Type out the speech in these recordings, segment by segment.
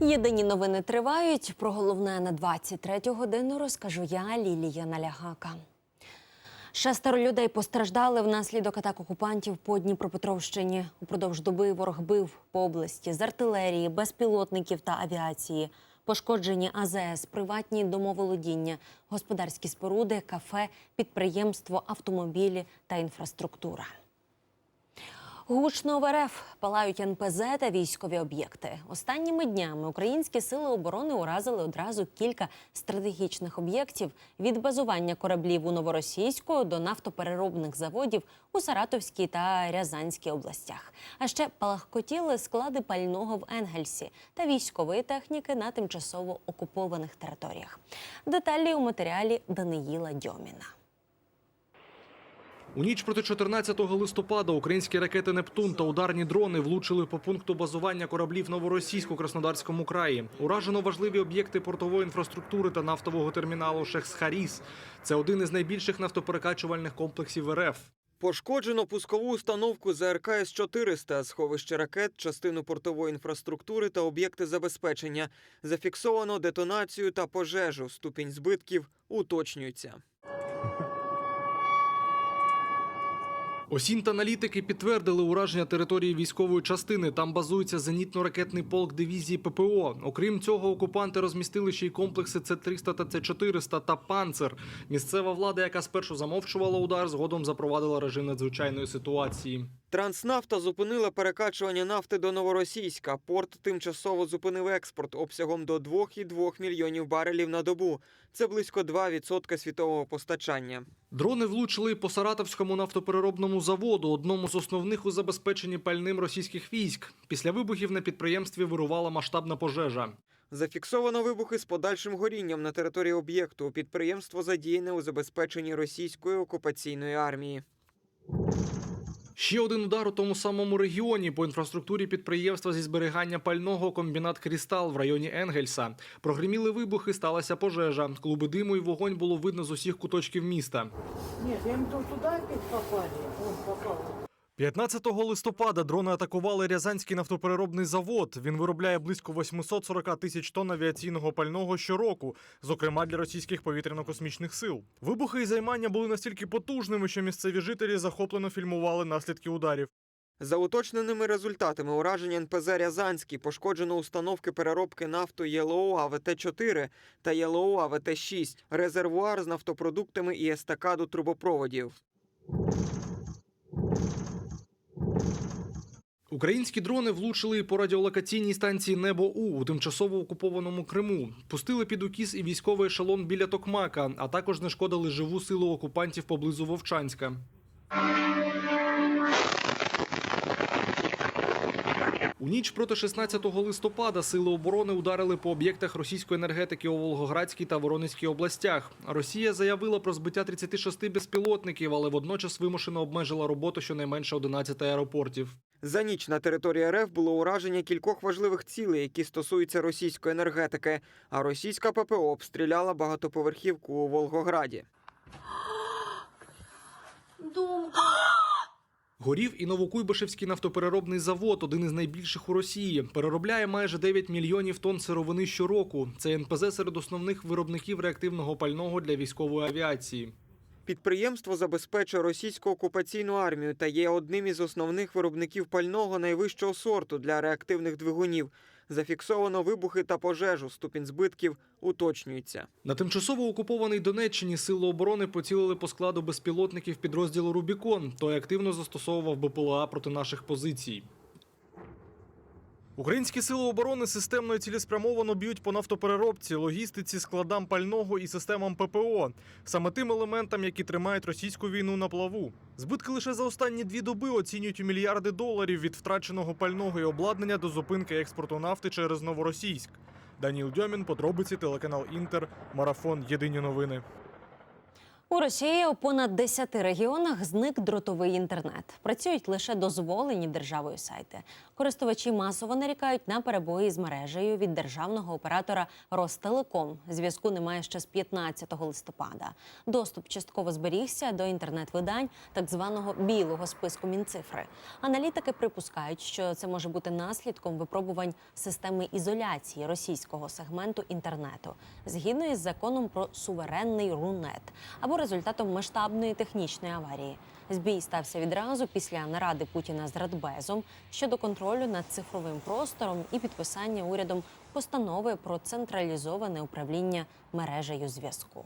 Єдині новини тривають. Про головне на 23 годину розкажу я, Лілія Налягака. Шестеро людей постраждали внаслідок атак окупантів по Дніпропетровщині. Упродовж доби ворог бив по області з артилерії, безпілотників та авіації. Пошкоджені АЗС, приватні домоволодіння, господарські споруди, кафе, підприємство, автомобілі та інфраструктура. Гучно в РФ палають НПЗ та військові об'єкти. Останніми днями українські сили оборони уразили одразу кілька стратегічних об'єктів від базування кораблів у Новоросійську до нафтопереробних заводів у Саратовській та Рязанській областях. А ще палахкотіли склади пального в Енгельсі та військової техніки на тимчасово окупованих територіях. Деталі у матеріалі Даниїла Дьоміна. У ніч проти 14 листопада українські ракети Нептун та ударні дрони влучили по пункту базування кораблів Новоросійськ у Краснодарському краї. Уражено важливі об'єкти портової інфраструктури та нафтового терміналу Шехс-Харіс. Це один із найбільших нафтоперекачувальних комплексів РФ. Пошкоджено пускову установку ЗРК С-400, сховище ракет, частину портової інфраструктури та об'єкти забезпечення. Зафіксовано детонацію та пожежу. Ступінь збитків уточнюється. Осінт-аналітики підтвердили ураження території військової частини. Там базується зенітно-ракетний полк дивізії ППО. Окрім цього, окупанти розмістили ще й комплекси С-300 та С-400 та «Панцер». Місцева влада, яка спершу замовчувала удар, згодом запровадила режим надзвичайної ситуації. Транснафта зупинила перекачування нафти до Новоросійська. Порт тимчасово зупинив експорт обсягом до 2,2 мільйонів барелів на добу. Це близько 2% світового постачання. Дрони влучили по Саратовському нафтопереробному заводу, одному з основних у забезпеченні пальним російських військ. Після вибухів на підприємстві вирувала масштабна пожежа. Зафіксовано вибухи з подальшим горінням на території об'єкту. Підприємство задіяне у забезпеченні російської окупаційної армії. Ще один удар у тому самому регіоні по інфраструктурі підприємства зі зберігання пального комбінат Крістал в районі Енгельса. Прогриміли вибухи, сталася пожежа. Клуби диму і вогонь було видно з усіх куточків міста. Ні, я їм туда опять попали, Він попал. 15 листопада дрони атакували Рязанський нафтопереробний завод. Він виробляє близько 840 тисяч тонн авіаційного пального щороку, зокрема для російських повітряно-космічних сил. Вибухи і займання були настільки потужними, що місцеві жителі захоплено фільмували наслідки ударів. За уточненими результатами ураження НПЗ Рязанський пошкоджено установки переробки нафту ЄЛО АВТ-4 та ЄЛО АВТ-6, резервуар з нафтопродуктами і естакаду трубопроводів. Українські дрони влучили по радіолокаційній станції Небо У у тимчасово окупованому Криму. Пустили під укіс і військовий ешелон біля Токмака, а також знешкодили живу силу окупантів поблизу Вовчанська. У ніч проти 16 листопада сили оборони ударили по об'єктах російської енергетики у Волгоградській та Воронезькій областях. Росія заявила про збиття 36 безпілотників, але водночас вимушено обмежила роботу щонайменше 11 аеропортів. За ніч на території РФ було ураження кількох важливих цілей, які стосуються російської енергетики. А російська ППО обстріляла багатоповерхівку у Волгограді. Горів і Новокуйбишевський нафтопереробний завод, один із найбільших у Росії, переробляє майже 9 мільйонів тонн сировини щороку. Це НПЗ серед основних виробників реактивного пального для військової авіації. Підприємство забезпечує російську окупаційну армію та є одним із основних виробників пального найвищого сорту для реактивних двигунів. Зафіксовано вибухи та пожежу. Ступінь збитків уточнюється. На тимчасово окупованій Донеччині сили оборони поцілили по складу безпілотників підрозділу Рубікон. Той активно застосовував БПЛА проти наших позицій. Українські сили оборони системно і цілеспрямовано б'ють по нафтопереробці, логістиці, складам пального і системам ППО, саме тим елементам, які тримають російську війну на плаву. Збитки лише за останні дві доби оцінюють у мільярди доларів від втраченого пального і обладнання до зупинки експорту нафти через Новоросійськ. Даніл Дьомін, подробиці, телеканал Інтер, марафон Єдині новини. У Росії у понад 10 регіонах зник дротовий інтернет. Працюють лише дозволені державою сайти. Користувачі масово нарікають на перебої з мережею від державного оператора Ростелеком. Зв'язку немає ще з 15 листопада. Доступ частково зберігся до інтернет-видань так званого білого списку Мінцифри. Аналітики припускають, що це може бути наслідком випробувань системи ізоляції російського сегменту інтернету, згідно із законом про суверенний рунет або результатом масштабної технічної аварії. Збій стався відразу після наради Путіна з Радбезом щодо контролю над цифровим простором і підписання урядом постанови про централізоване управління мережею зв'язку.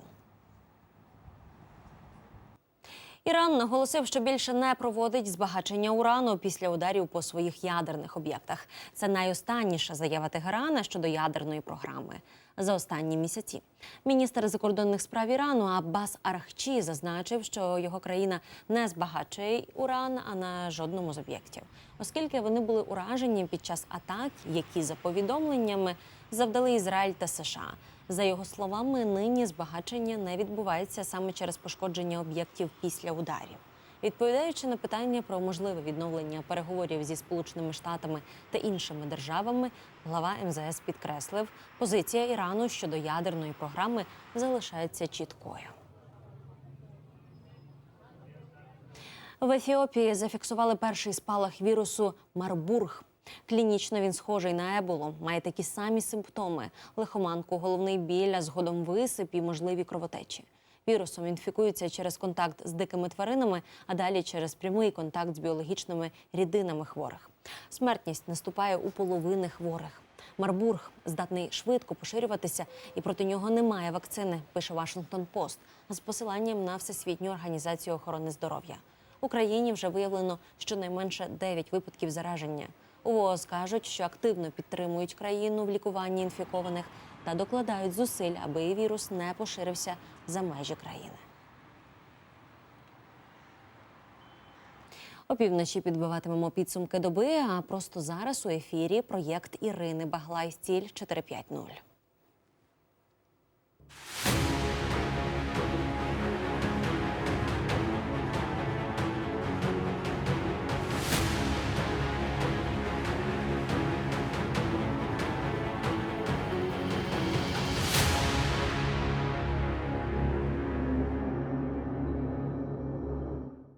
Іран наголосив, що більше не проводить збагачення урану після ударів по своїх ядерних об'єктах. Це найостанніша заява Тегерана щодо ядерної програми за останні місяці. Міністр закордонних справ Ірану Аббас Арахчі зазначив, що його країна не збагачує уран а на жодному з об'єктів, оскільки вони були уражені під час атак, які за повідомленнями завдали Ізраїль та США. За його словами, нині збагачення не відбувається саме через пошкодження об'єктів після ударів. Відповідаючи на питання про можливе відновлення переговорів зі Сполученими Штатами та іншими державами, глава МЗС підкреслив, позиція Ірану щодо ядерної програми залишається чіткою. В Ефіопії зафіксували перший спалах вірусу Марбург. Клінічно він схожий на еболу, має такі самі симптоми: лихоманку, головний біль, а згодом висип і можливі кровотечі. Вірусом інфікуються через контакт з дикими тваринами, а далі через прямий контакт з біологічними рідинами хворих. Смертність наступає у половини хворих. Марбург здатний швидко поширюватися, і проти нього немає вакцини, пише Вашингтон Пост з посиланням на Всесвітню організацію охорони здоров'я. В Україні вже виявлено щонайменше 9 випадків зараження. ВООЗ кажуть, що активно підтримують країну в лікуванні інфікованих та докладають зусиль, аби вірус не поширився за межі країни. Опівночі підбиватимемо підсумки доби. А просто зараз у ефірі проєкт Ірини Баглай стіль 450.